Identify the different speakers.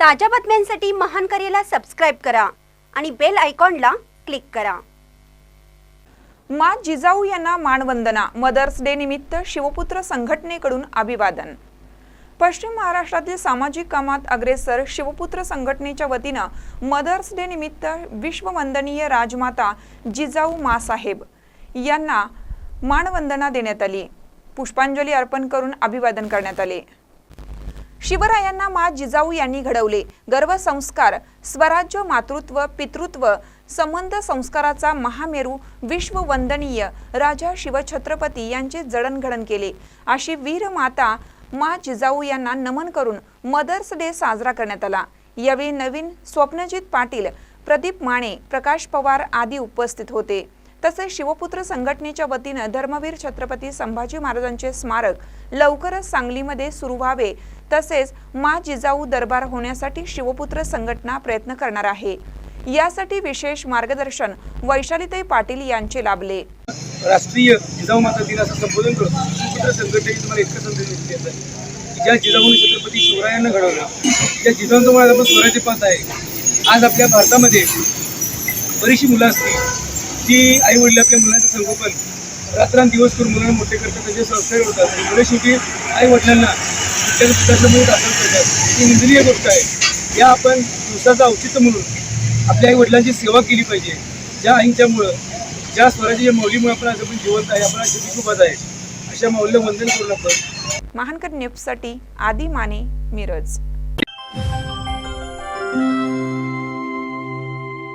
Speaker 1: ताज्या बातम्यांसाठी महान करेला सबस्क्राईब करा आणि बेल आयकॉनला क्लिक करा.
Speaker 2: मा जिजाऊ यांना मानवंदना मदर्स डे निमित्त शिवपुत्र संघटनेकडून अभिवादन. पश्चिम महाराष्ट्रातील सामाजिक कामात अग्रेसर शिवपुत्र संघटनेच्या वतीनं मदर्स डे निमित्त विश्ववंदनीय राजमाता जिजाऊ मासाहेब यांना मानवंदना देण्यात आली. पुष्पांजली अर्पण करून अभिवादन करण्यात आले. शिवरायांना मा जिजाऊ यांनी घडवले. गर्भसंस्कार स्वराज्य मातृत्व पितृत्व संबंध संस्काराचा महामेरू विश्ववंदनीय राजा शिवछत्रपती यांचे जडणघडण केले. अशी वीर माता मा जिजाऊ यांना नमन करून मदर्स डे साजरा करण्यात आला. यावेळी नवीन स्वप्नजित पाटील प्रदीप माने प्रकाश पवार आदी उपस्थित होते. तसेच शिवपुत्र संघटनेच्या वतीनं धर्मवीर छत्रपती संभाजी महाराजांचे स्मारक लवकरच सांगलीमध्ये सुरू व्हावे. तसेच मा जिजाऊ दरबार होण्यासाठी शिवपुत्र संघटना प्रयत्न करणार आहे. यासाठी विशेष मार्गदर्शन वैशालीताई पाटील यांचे लाभले.
Speaker 3: राष्ट्रीय जिजाऊ माता दिन असं संबोधन करून शिवपुत्र संघटनेची तुम्हाला इतकं संदेश द्यायचा आहे. ज्या जिजाऊने छत्रपती शिवरायांना घडवलं त्या जिजाऊंचं आज आपण स्वराज्य पाहत आहे. आज आपल्या भारतामध्ये बरीचशी मुलं असतील जी आई वडील आपल्या मुलांचं संगोपन रात्रंदिवस करून मुलांना मोठे करतात त्याचे संस्कार होतात आणि मुलं शेवटी आई वडिलांना त्याच्या पिताचं मूळ दाखल करतात. ही निंदनीय गोष्ट आहे. या आपण दिवसाचं औचित्य म्हणून आपल्या आई वडिलांची सेवा केली पाहिजे. ज्या आईंच्यामुळं ज्या स्वराज्याच्या मौलीमुळे आपण आज आपण जिवंत आहे आपण आज कुटुंबात आहे. अशा मौल्य वंदन करून आपण
Speaker 2: महानकर न्यूजसाठी आदी माने मिरज.